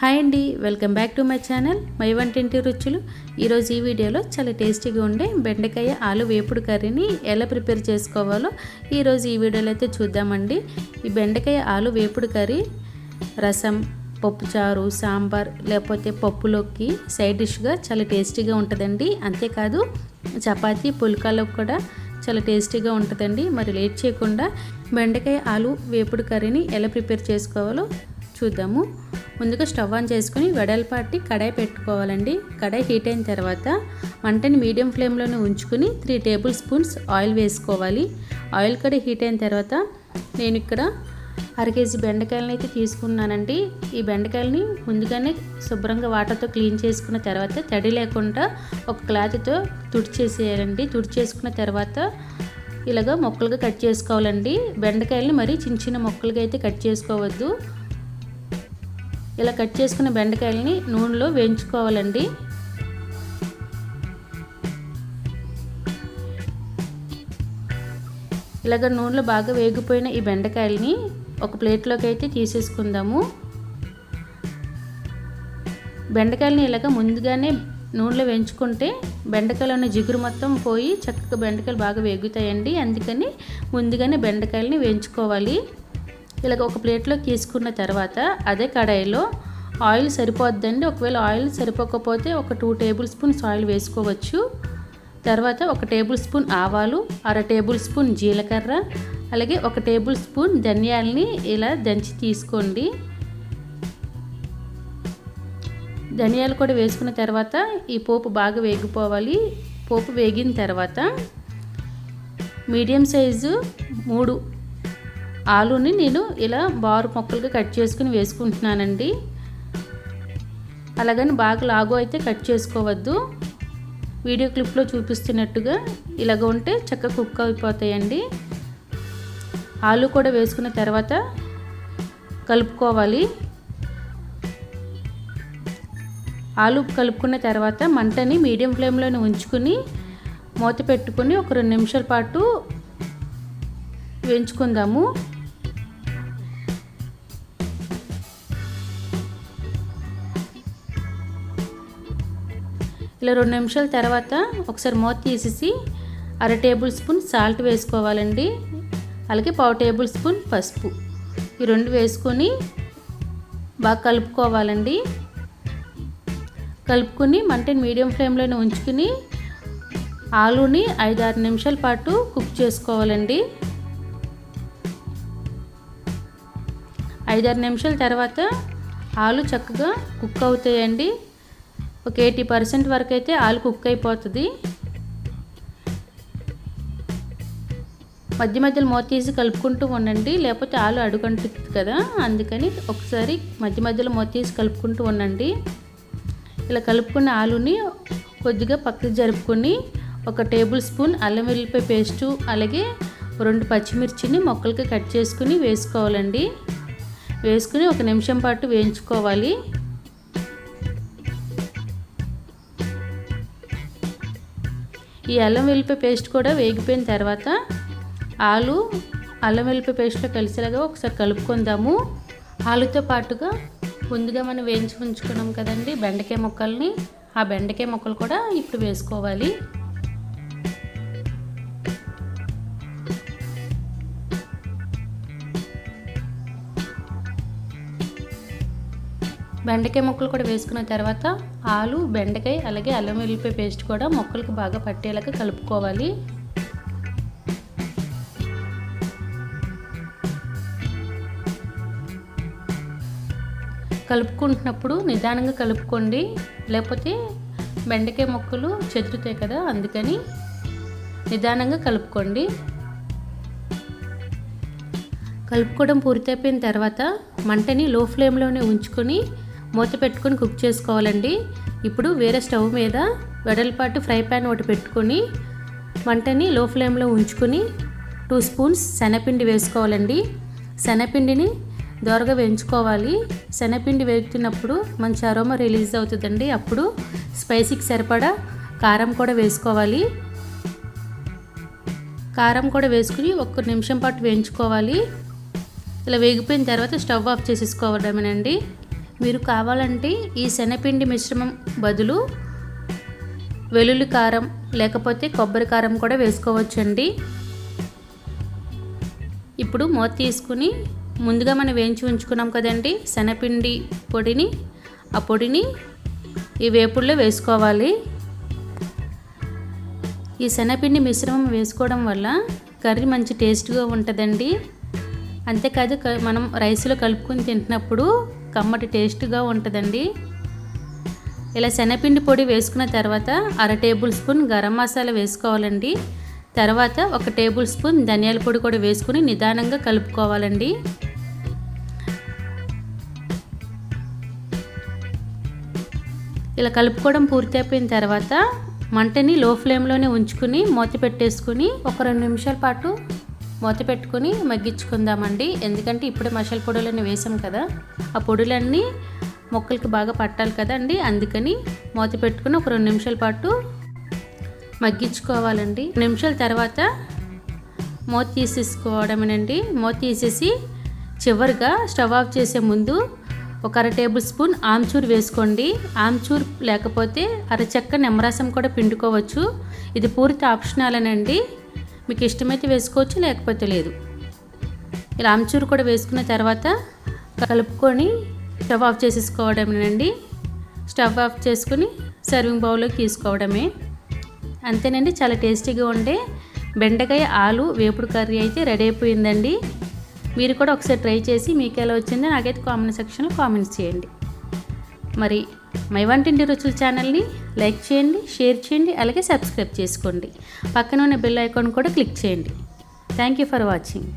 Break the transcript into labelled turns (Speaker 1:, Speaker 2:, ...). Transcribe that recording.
Speaker 1: Hi అండి welcome back to my channel. My వంటింటి రుచులు. ఈరోజు ఈ వీడియోలో చాలా టేస్టీగా ఉండే బెండకాయ ఆలు వేపుడు కర్రీని ఎలా ప్రిపేర్ చేసుకోవాలో ఈరోజు ఈ వీడియోలో అయితే చూద్దామండి. ఈ బెండకాయ ఆలు వేపుడు కర్రీ రసం పప్పుచారు సాంబార్ లేకపోతే పప్పులోకి సైడ్ డిష్గా చాలా టేస్టీగా ఉంటుందండి. అంతేకాదు చపాతీ పుల్కాలోకి కూడా చాలా టేస్టీగా ఉంటుందండి. మరి లేట్ చేయకుండా బెండకాయ ఆలు వేపుడు కర్రీని ఎలా ప్రిపేర్ చేసుకోవాలో చూద్దాము. ముందుగా స్టవ్ ఆన్ చేసుకుని వెడల్పాటి కడాయి పెట్టుకోవాలండి. కడాయి హీట్ అయిన తర్వాత మంటని మీడియం ఫ్లేమ్లోనే ఉంచుకుని త్రీ టేబుల్ స్పూన్స్ ఆయిల్ వేసుకోవాలి. ఆయిల్ కడాయి హీట్ అయిన తర్వాత నేను ఇక్కడ అర కేజీ బెండకాయలను అయితే తీసుకున్నానండి. ఈ బెండకాయలని ముందుగానే శుభ్రంగా వాటర్తో క్లీన్ చేసుకున్న తర్వాత తడి లేకుండా ఒక క్లాత్తో తుడిచేసేయాలండి. తుడిచేసుకున్న తర్వాత ఇలాగ మొక్కలుగా కట్ చేసుకోవాలండి. బెండకాయలని మరీ చిన్న చిన్న మొక్కలుగా అయితే కట్ చేసుకోవద్దు. ఇలా కట్ చేసుకున్న బెండకాయలని నూనెలో వేయించుకోవాలండి. ఇలాగ నూనెలో బాగా వేగిపోయిన ఈ బెండకాయలని ఒక ప్లేట్లోకి అయితే తీసేసుకుందాము. బెండకాయలని ఇలాగ ముందుగానే నూనెలో వేయించుకుంటే బెండకాయలు ఉన్న జిగురు మొత్తం పోయి చక్కగా బెండకాయలు బాగా వేగుతాయండి. అందుకని ముందుగానే బెండకాయలని వేయించుకోవాలి. ఇలాగ ఒక ప్లేట్లో తీసుకున్న తర్వాత అదే కడాయిలో ఆయిల్ సరిపోద్దండి. ఒకవేళ ఆయిల్ సరిపోకపోతే ఒక టూ టేబుల్ స్పూన్స్ ఆయిల్ వేసుకోవచ్చు. తర్వాత ఒక టేబుల్ స్పూన్ ఆవాలు అర టేబుల్ స్పూన్ జీలకర్ర అలాగే ఒక టేబుల్ స్పూన్ ధనియాలని ఇలా దంచి తీసుకోండి. ధనియాలు కూడా వేసుకున్న తర్వాత ఈ పోపు బాగా వేగిపోవాలి. పోపు వేగిన తర్వాత మీడియం సైజు మూడు ఆలుని నేను ఇలా బారు మొక్కలుగా కట్ చేసుకుని వేసుకుంటున్నానండి. అలాగని బాగా లాగు అయితే కట్ చేసుకోవద్దు. వీడియో క్లిప్లో చూపిస్తున్నట్టుగా ఇలాగ ఉంటే చక్కగా కుక్ అయిపోతాయండి. ఆలు కూడా వేసుకున్న తర్వాత కలుపుకోవాలి. ఆలు కలుపుకున్న తర్వాత మంటని మీడియం ఫ్లేమ్లోనే ఉంచుకుని మూత పెట్టుకుని ఒక రెండు నిమిషాల పాటు వేయించుకుందాము. ఇలా రెండు నిమిషాల తర్వాత ఒకసారి మూత తీసేసి అర టేబుల్ స్పూన్ సాల్ట్ వేసుకోవాలండి. అలాగే పావు టేబుల్ స్పూన్ పసుపు. ఈ రెండు వేసుకొని బాగా కలుపుకోవాలండి. కలుపుకొని మంటని మీడియం ఫ్లేమ్లోనే ఉంచుకుని ఆలుని ఐదు ఆరు నిమిషాల పాటు కుక్ చేసుకోవాలండి. ఐదారు నిమిషాల తర్వాత ఆలు చక్కగా కుక్ అవుతాయండి. ఒక ఎయిటీ పర్సెంట్ వరకు అయితే ఆలు కుక్ అయిపోతుంది. మధ్య మధ్యలో మూత తీసి కలుపుకుంటూ ఉండండి లేకపోతే ఆలు అడుగంటుంది కదా. అందుకని ఒకసారి మధ్య మధ్యలో మూత తీసి కలుపుకుంటూ ఉండండి. ఇలా కలుపుకున్న ఆలుని కొద్దిగా పక్కకు జరుపుకొని ఒక టేబుల్ స్పూన్ అల్లం వెల్లిపాయ పేస్టు అలాగే రెండు పచ్చిమిర్చిని మొక్కలకి కట్ చేసుకుని వేసుకోవాలండి. వేసుకుని ఒక నిమిషం పాటు వేయించుకోవాలి. ఈ అల్లం వెల్లిపాయ పేస్ట్ కూడా వేగిపోయిన తర్వాత ఆలు అల్లం వెల్లిపాయ పేస్ట్లో కలిసేలాగా ఒకసారి కలుపుకుందాము. ఆలుతో పాటుగా ముందుగా మనం వేయించి ఉంచుకున్నాం కదండి బెండకాయ ముక్కల్ని. ఆ బెండకాయ ముక్కలు కూడా ఇప్పుడు వేసుకోవాలి. బెండకాయ ముక్కలు కూడా వేసుకున్న తర్వాత ఆలు బెండకాయ అలాగే అల్లం వెల్లిపాయ పేస్ట్ కూడా మొక్కలకు బాగా పట్టేలాగా కలుపుకోవాలి. కలుపుకుంటున్నప్పుడు నిదానంగా కలుపుకోండి. లేకపోతే బెండకాయ మొక్కలు చెదురుతాయి కదా అందుకని నిదానంగా కలుపుకోండి. కలుపుకోవడం పూర్తయిపోయిన తర్వాత మంటని లో ఫ్లేమ్లోనే ఉంచుకొని మూత పెట్టుకొని కుక్ చేసుకోవాలండి. ఇప్పుడు వేరే స్టవ్ మీద వెడల్పాటు ఫ్రై ప్యాన్ ఒకటి పెట్టుకొని మంటని లో ఫ్లేమ్లో ఉంచుకొని టూ స్పూన్స్ శనగపిండి వేసుకోవాలండి. శనగపిండిని దోరగా వేయించుకోవాలి. శనగపిండి వేగుతున్నప్పుడు మంచి అరోమా రిలీజ్ అవుతుందండి. అప్పుడు స్పైసీకి సరిపడా కారం కూడా వేసుకోవాలి. కారం కూడా వేసుకుని ఒక్క నిమిషం పాటు వేయించుకోవాలి. ఇలా వేగిపోయిన తర్వాత స్టవ్ ఆఫ్ చేసేసుకోవడమేనండి. మీరు కావాలంటే ఈ శనగపిండి మిశ్రమం బదులు వెల్లుల్లి కారం లేకపోతే కొబ్బరి కారం కూడా వేసుకోవచ్చండి. ఇప్పుడు మూత తీసుకుని ముందుగా మనం వేయించి ఉంచుకున్నాం కదండి? శనగపిండి పొడిని ఆ పొడిని ఈ వేపుల్లో వేసుకోవాలి. ఈ శనగపిండి మిశ్రమం వేసుకోవడం వల్ల కర్రీ మంచి టేస్ట్గా ఉంటుందండి. అంతేకాదు మనం రైస్లో కలుపుకొని తింటున్నప్పుడు కమ్మటి టేస్ట్గా ఉంటుందండి. ఇలా శనగపిండి పొడి వేసుకున్న తర్వాత అర టేబుల్ స్పూన్ గరం మసాలా వేసుకోవాలండి. తర్వాత ఒక టేబుల్ స్పూన్ ధనియాల పొడి కూడా వేసుకుని నిదానంగా కలుపుకోవాలండి. ఇలా కలుపుకోవడం పూర్తి అయిపోయిన తర్వాత మంటని లో ఫ్లేమ్లోనే ఉంచుకుని మూత పెట్టేసుకుని ఒక రెండు నిమిషాల పాటు మూత పెట్టుకొని మగ్గించుకుందామండి. ఎందుకంటే ఇప్పుడే మసాల పొడులన్నీ వేసాం కదా ఆ పొడులన్నీ మొక్కలకి బాగా పట్టాలి కదండి. అందుకని మూత పెట్టుకుని ఒక రెండు నిమిషాల పాటు మగ్గించుకోవాలండి. నిమిషాల తర్వాత మూత తీసేసుకోవడమేనండి. మూత తీసేసి చివరిగా స్టవ్ ఆఫ్ చేసే ముందు ఒక అర టేబుల్ స్పూన్ ఆమ్చూర్ వేసుకోండి. ఆమ్చూర్ లేకపోతే అరచెక్క నిమ్మరసం కూడా పిండుకోవచ్చు. ఇది పూర్తి ఆప్షనలేనండి మీకు ఇష్టమైతే వేసుకోవచ్చు లేకపోతే లేదు. ఇలా ఆమ్చూర్ కూడా వేసుకున్న తర్వాత కలుపుకొని స్టవ్ ఆఫ్ చేసేసుకోవడమేనండి. స్టవ్ ఆఫ్ చేసుకుని సర్వింగ్ బౌల్లోకి తీసుకోవడమే. అంతేనండి చాలా టేస్టీగా ఉండే బెండకాయ ఆలు వేపుడు కర్రీ అయితే రెడీ అయిపోయిందండి. మీరు కూడా ఒకసారి ట్రై చేసి మీకు ఎలా వచ్చిందో నాకైతే కామెంట్ సెక్షన్లో కామెంట్స్ చేయండి. మరి మై వంటింటి రుచుల ఛానల్ని లైక్ చేయండి షేర్ చేయండి అలాగే సబ్స్క్రైబ్ చేసుకోండి. పక్కన ఉన్న బెల్ ఐకాన్ కూడా క్లిక్ చేయండి. Thank you for watching